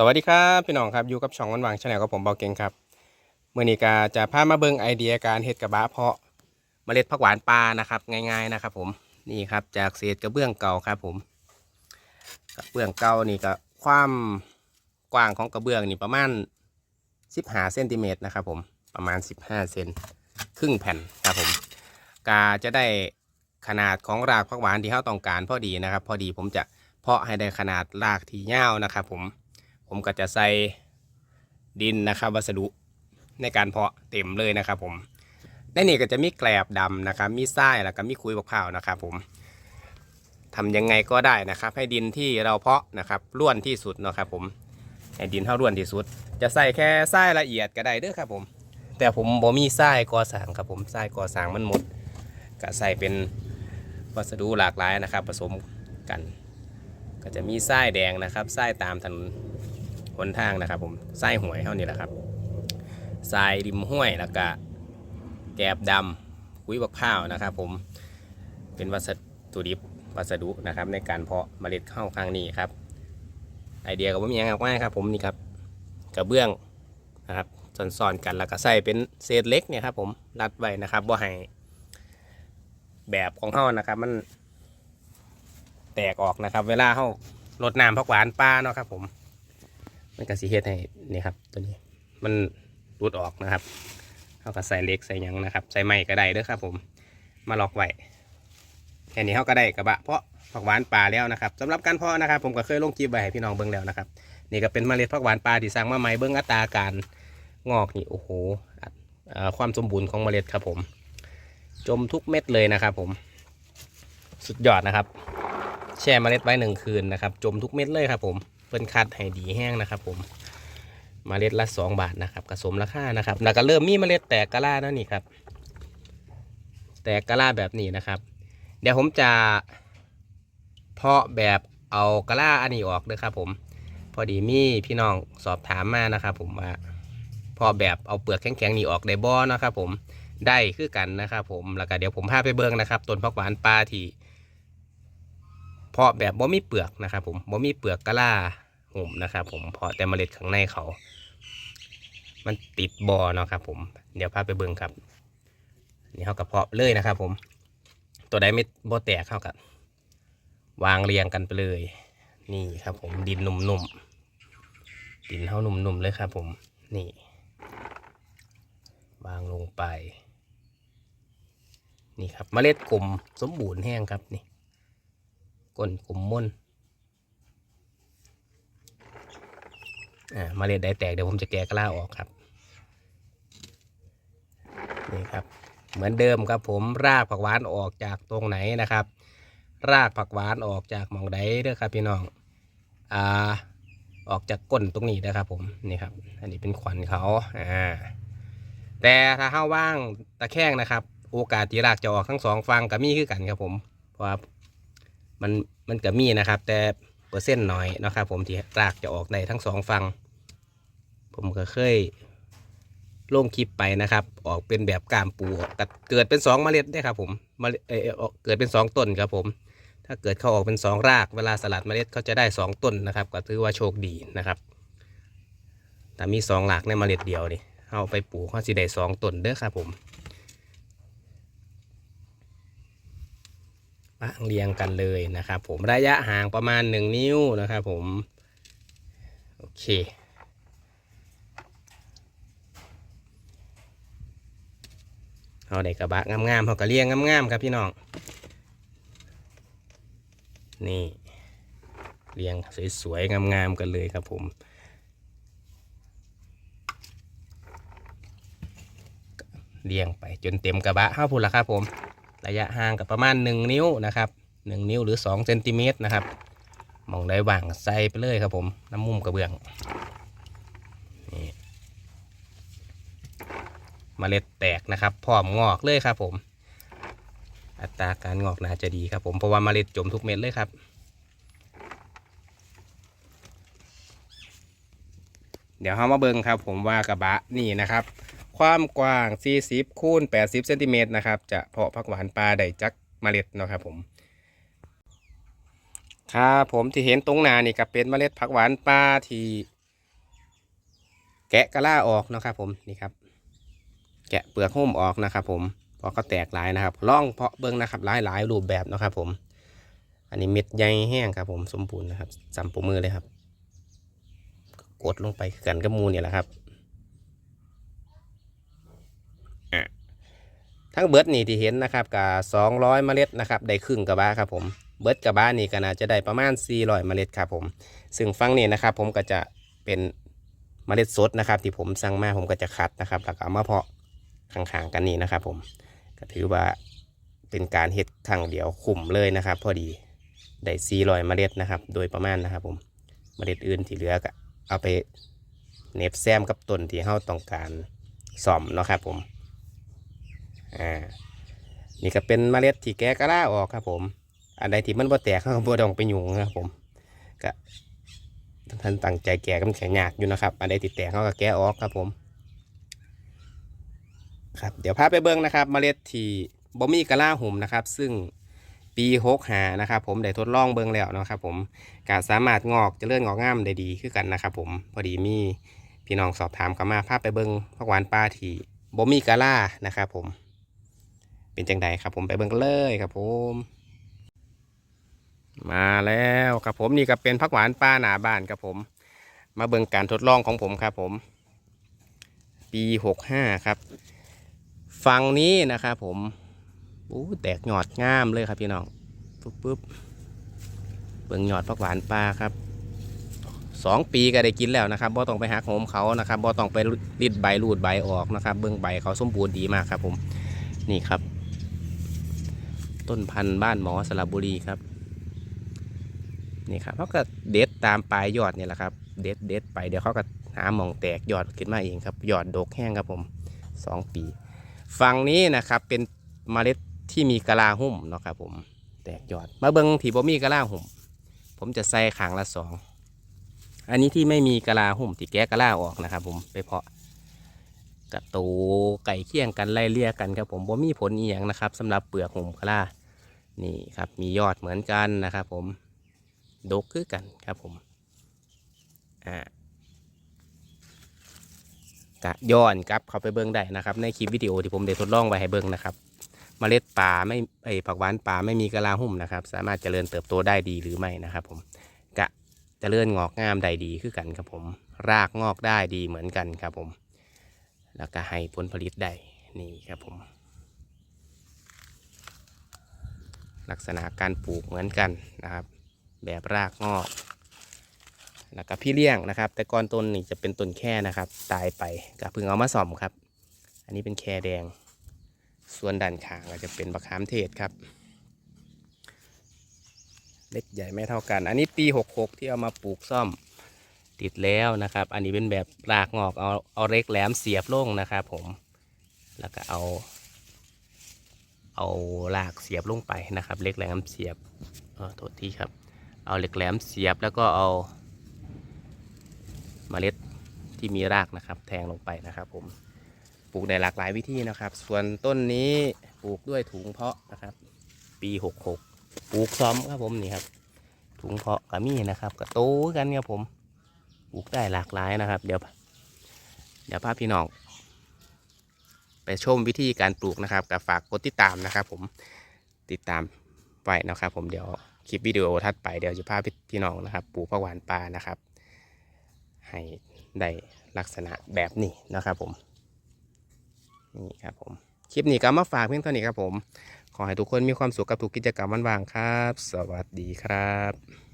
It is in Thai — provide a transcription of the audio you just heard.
สวัสดีครับพี่น้องครับอยู่กับช่องวันวางชาแนลกับผมเบาเก่งครับเมื่อนี้กาจะพามาเบิ่งไอเดียการเฮ็ดกระบะเพาะเมล็ดผักหวานปลานะครับง่ายๆนะครับ ผมนี่ครับจากเศษกระเบื้องเก่าครับผมกระเบื้องเก่านี่ก็ความกว้างของกระเบื้องนี่ประมาณ 15เซนติเมตรนะครับผมประมาณ 15เซนครึ่งแผ่นครับผมกาจะได้ขนาดของรากผักหวานที่เราต้องการพอดีนะครับ พอดีผมจะเพาะให้ได้ขนาดรากที่ยาวนะครับ ผม ผมก็จะใส่ดินนะครับวัสดุในการเพาะเต็มเลยนะครับผมในนี่ก็จะมีแกลบดำนะครับ มีทรายแล้วก็มีคุยบักพร้าวนะครับผมทำยังไงก็ได้นะครับ ให้ดินที่เราเพาะนะครับร่วนที่สุดเนาะครับผมให้ดินเท่าร่วนที่สุด จะใส่แค่ทรายละเอียดก็ได้เด้อครับผม แต่ผมบ่มีทรายก่อสางครับผมทรายก่อสางมันหมดก็ใส่เป็นวัสดุหลากหลายนะครับ ผสมกัน ก็จะมีทรายแดงนะครับทรายตามถนน หนทางนะครับ ผมทรายหวยเท่านี้แหละครับทรายริมห้วยแล้วก็แกบดำกุ้ยบักข้าวนะครับ ผมเป็นวัสดุดิบวัสดุนะครับ ในการเพาะเมล็ดข้าวครั้งนี้ครับ ไอเดียก็บ่มีอย่างง่ายครับ ผมนี่ครับกระเบื้องนะครับซ้อนๆกันแล้วก็ใส่เป็นเศษเล็กเนี่ยครับ ผมรัดไว้นะครับว่าให้แบบของเขานะครับ มันแตกออกนะครับ เวลาเขาลดน้ำพักหวานปลาเนาะครับ ผม มันก็สีเฮ็ดให้นี่ครับ ตัวนี้มันรูดออกนะครับเขาก็ใส่เล็กใส่ยังนะครับ ใส่ไม้ก็ได้เด้อครับ ผมมาล็อกไว้แค่นี้เขาก็ได้กระบะเพาะผักหวานป่าแล้วนะครับสำหรับการเพาะนะครับ ผมก็เคยลงคลิปไว้ให้พี่น้องเบิ่งแล้วนะครับนี่ก็เป็นเมล็ดผักหวานป่าที่สร้างมาใหม่เบิ่งอัตราการงอกนี่โอ้โหความสมบูรณ์ของเมล็ดครับผม จมทุกเม็ดเลยนะครับ ผม สุดยอดนะครับ แช่เมล็ดไว้หนึ่งคืนนะครับ จมทุกเม็ดเลยครับผม เพิ่นคัดให้ดีแห้งนะครับผมเมล็ดละสองบาทนะครับกระสมราคานะครับแล้วก็เริ่มมีเมล็ดแตกกะลาแล้วนี่ครับ แตกกะลาแบบนี้นะครับ เดี๋ยวผมจะเพาะแบบเอากะลาอันนี้ออกเลยครับ ผม พอดีมีพี่น้องสอบถามมานะครับ ผมว่าพอแบบเอาเปลือกแข็งๆนี่ออกได้บ่อนะครับ ผมได้คือกันนะครับ ผมแล้วก็เดี๋ยวผมพาไปเบิ่งนะครับต้นพักหวานปลาที่ เพาะแบบบ่มีเปลือกนะครับ ผมบ่มีเปลือกกะลาหุ่มนะครับ ผมเพาะแต่เมล็ดข้างในเขา มันติดบอเนาะครับ ผมเดี๋ยวพาไปเบิ่งครับ นี่เขากระเพาะเลยนะครับ ผม ตัวใดไม่บ่แตกเข้ากันวางเรียงกันไปเลย นี่ครับ ผมดินนุ่มๆดินเขานุ่มๆเลยครับ ผมนี่ วางลงไป นี่ครับเมล็ดกลมสมบูรณ์แห้งครับนี่ ก้นกลมม่นอ่าเมาเล็ดได้แตกเดี๋ยวผมจะแกะกล้าออกครับนี่ครับ เหมือนเดิมครับผมรากผักหวานออกจากตรงไหนนะครับ รากผักหวานออกจากหมองใดเด้อครับพี่น้องอ่าออกจากก้นตรงนี้นะครับผมนี่ครับ อันนี้เป็นขวัญเขาอ่าแต่ถ้าห้าว่างตะแคงนะครับ โอกาสที่รากจะออกทั้งสองฟังก็มีคือกันครับผมเพราะ มันมันก็มีนะครับ แต่เปอร์เซ็นต์น้อยนะครับ ผมที่รากจะออกได้ทั้งสองฝั่งผมก็เคยลงคลิปไปนะครับ ออกเป็นแบบกามปูออกเกิดเป็นสองเมล็ดได้ครับ ผมเมล็ดเออออกเกิดเป็นสองต้นครับผม ถ้าเกิดเขาออกเป็นสองราก เวลาสลัดเมล็ดเขาจะได้สองต้นนะครับ ก็ถือว่าโชคดีนะครับแต่มีสองหลากในเมล็ดเดียวนี่เอาไปปลูกเขาสิได้สองต้นเด้อครับผม วางเรียงกันเลยนะครับผมระยะห่างประมาณหนึ่งนิ้วนะครับผม โอเค เอาในกระบะงามๆเขาก็เรียงงามๆครับพี่น้อง นี่เรียงสวยๆงามๆกันเลยครับผมเรียงไปจนเต็มกระบะห้าพุ่นละครับผม ระยะห่างกับประมาณ 1 นิ้วนะครับ1นิ้วหรือ2เซนติเมตรนะครับมองได้ว่างใส่ไปเลยครับผมน้ำมุมกระเบื้องนี่เมล็ดแตกนะครับพร้อมงอกเลยครับผม อัตราการงอกน่าจะดีครับผมเพราะว่าเมล็ดจมทุกเม็ดเลยครับเดี๋ยวเรามาเบิ่งครับผมว่ากระบะนี่นะครับ ความกว้าง 40คูณ80เซนติเมตรนะครับ จะเพาะผักหวานปลาได้จักเมล็ดเนาะครับผม ครับผมที่เห็นตรงหน้านี่ก็เป็นเมล็ดผักหวานปลาที่แกะกะล่าออกนะครับผมนี่ครับ แกะเปลือกหุ้มออกนะครับ ผมพอก็แตกหลายนะครับล่องเพาะเบิ้องนะครับหลายหลายรูปแบบนะครับ ผม อันนี้เม็ดใหญ่แห้งครับ ผมสมบูรณ์นะครับจำปูมือเลยครับ กดลงไปกันกับมูเนี่ยแหละครับอะ ทั้งเบิร์ดนี่ที่เห็นนะครับกับ200เมล็ดนะครับได้ครึ่งกระบะครับผมเบิร์ดกระบะนี่ก็น่าจะได้ประมาณ400เมล็ดครับผม ซึ่งฟังนี่นะครับผมก็จะเป็นเมล็ดสดนะครับที่ผมสั่งมาผมก็จะคัดนะครับแล้วก็เอามาเพาะข้างๆกันนี่นะครับผมก็ถือว่าเป็นการเฮ็ดครั้งเดียวคุ้มเลยนะครับ พอดีได้400เมล็ดนะครับ โดยประมาณนะครับผมเมล็ดอื่นที่เหลือก็เอาไปเน็บแซมกับต้นที่เราต้องการซ่อมเนาะครับผม อ่านี่ก็เป็นเมล็ดที่แกะกระลาออกครับ ผม อันใดที่มันบ่แตกเขาก็บ่ต้องไปยุ่งครับ ผมก็ท่านตั้งใจแกะก็มันแข็งยากอยู่นะครับ อันใดที่แตกเขาก็แกะออกครับ ผม ครับ เดี๋ยวพาไปเบิ้งนะครับ เมล็ดที่บ่มีกระลาหุ่มนะครับ ซึ่งปีหกหานะครับ ผมได้ทดลองเบิ้งแล้วนะครับ ผมการสามารถงอกจะเลื่อนงอกง่ามได้ดีขึ้นกันนะครับ ผมพอดีมีพี่น้องสอบถามเข้ามาพาไปเบิ้งผักหวานปลาที่บ่มีกระลานะครับ ผม เป็นจังใดครับผมไปเบิ้งกันเลยครับผม มาแล้วครับผมนี่ก็เป็นผักหวานปลาหนาบ้านครับผม มาเบิ่งการทดลองของผมครับผม ปีหกห้าครับฟังนี้นะครับผมอู้แตกหยอดงามเลยครับพี่น้องปุ๊บปุ๊บเบิ่งหยอดผักหวานปลาครับสองปีก็ได้กินแล้วนะครับบ่ต้องไปหักโหมเขานะครับบ่ต้องไปริดใบรูดใบออกนะครับ เบิ่งใบเขาสมบูรณ์ดีมากครับผมนี่ครับ ต้นพันธุ์บ้านหมอสระบุรีครับนี่ครับเขาก็เด็ดตามปลายยอดเนี่ยแหละครับ เด็ดเด็ดไปเดี๋ยวเขาก็หาหมองแตกยอดขึ้นมาเองครับยอดดกแห้งครับผมสองปี ฝั่งนี้นะครับเป็นเมล็ดที่มีกะลาหุ้มเนาะครับผมแตกยอด มาเบิ้งที่บ่มีกะลาหุ้ม ผมจะใส่ขางละสองอันนี้ที่ไม่มีกะลาหุ้มที่แกะกะลาออกนะครับ ผมไปเพาะกระตูไก่เคี่ยงกันไล่เลี่ยกันครับผมบ่มีผลอีหยังนะครับสำหรับเปลือกหุ้มกะลา นี่ครับมียอดเหมือนกันนะครับผมดกคือกันครับผมอ่ากะย้อนกลับเข้าไปเบิ้งได้นะครับ ในคลิปวิดีโอที่ผมได้ทดลองไว้ให้เบิ้งนะครับเมล็ดป่าไม่ไอผักหวานป่าไม่มีกะลาหุ้มนะครับ สามารถเจริญเติบโตได้ดีหรือไม่นะครับ ผมกะเจริญงอกงามได้ดีคือกันครับผม รากงอกได้ดีเหมือนกันครับผม แล้วก็ให้ผลผลิตได้นี่ครับผม ลักษณะการปลูกเหมือนกันนะครับ แบบรากงอกแล้วก็พี่เลี้ยงนะครับ แต่ก่อนต้นนี่จะเป็นต้นแค่นะครับ ตายไปก็เพิ่งเอามาส่อมครับ อันนี้เป็นแค่แดง ส่วนด้านข้างก็จะเป็นบะขามเทศครับ เล็กใหญ่ไม่เท่ากัน อันนี้ปี 66 ที่เอามาปลูกซ่อมติดแล้วนะครับ อันนี้เป็นแบบรากงอกเอาเอาเล็กแหลมเสียบลงนะครับ ผมแล้วก็เอา เอารากเสียบลงไปนะครับเล็กแหลมเสียบออโทษทีครับ เอาเหล็กแหลมเสียบแล้วก็เอาเมล็ดที่มีรากนะครับ แทงลงไปนะครับ ผมปลูกได้หลากหลายวิธีนะครับ ส่วนต้นนี้ปลูกด้วยถุงเพาะนะครับ ปี66ปลูกซ้อมครับผมนี่ครับ ถุงเพาะกระมี่นะครับกระโตกันครับผมปลูกได้หลากหลายนะครับ เดี๋ยวเดี๋ยวพาพี่น้อง ไปชมวิธีการปลูกนะครับกับฝากกดติดตามนะครับ ผมติดตามไว้นะครับ ผมเดี๋ยวคลิปวิดีโอถัดไปเดี๋ยวจะพาพี่น้องนะครับปลูกผักหวานปลานะครับ ให้ได้ลักษณะแบบนี้นะครับ ผมนี่ครับผมคลิปนี้ก็มาฝากเพียงเท่านี้ครับผม ขอให้ทุกคนมีความสุขกับทุกกิจกรรมวันว่างครับ สวัสดีครับ